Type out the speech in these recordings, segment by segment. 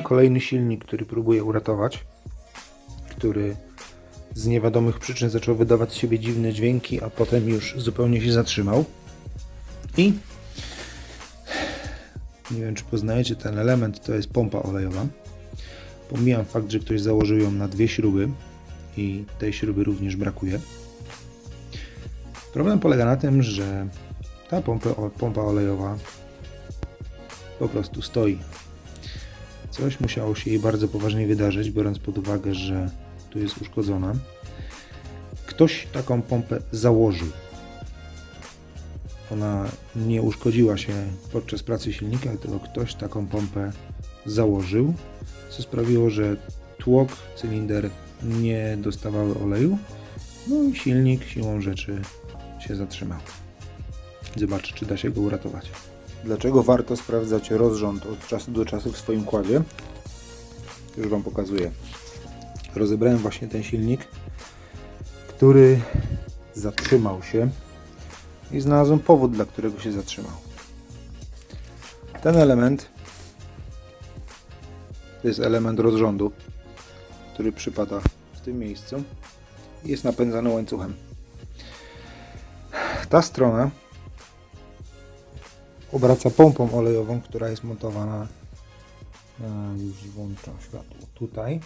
kolejny silnik, który próbuję uratować, który z niewiadomych przyczyn zaczął wydawać z siebie dziwne dźwięki, a potem już zupełnie się zatrzymał. I nie wiem, czy poznajecie ten element, to jest pompa olejowa. Pomijam fakt, że ktoś założył ją na dwie śruby i tej śruby również brakuje. Problem polega na tym, że ta pompa, pompa olejowa po prostu stoi. Coś musiało się jej bardzo poważnie wydarzyć, biorąc pod uwagę, że tu jest uszkodzona. Ktoś taką pompę założył. Ona nie uszkodziła się podczas pracy silnika, tylko ktoś taką pompę założył, co sprawiło, że tłok, cylinder nie dostawały oleju, no i silnik siłą rzeczy się zatrzymał. Zobaczę, czy da się go uratować. Dlaczego warto sprawdzać rozrząd od czasu do czasu w swoim kładzie? Już Wam pokazuję. Rozebrałem właśnie ten silnik, który zatrzymał się i znalazłem powód, dla którego się zatrzymał. Ten element to jest element rozrządu, który przypada w tym miejscu i jest napędzany łańcuchem. Ta strona obraca pompą olejową, która jest montowana a, już włączam światło tutaj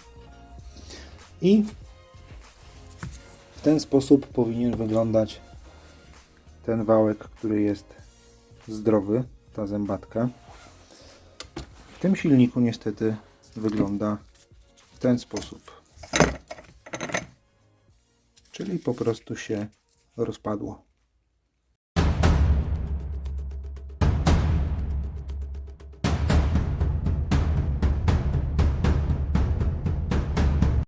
i w ten sposób powinien wyglądać ten wałek, który jest zdrowy, ta zębatka. W tym silniku niestety wygląda w ten sposób. Czyli po prostu się rozpadło.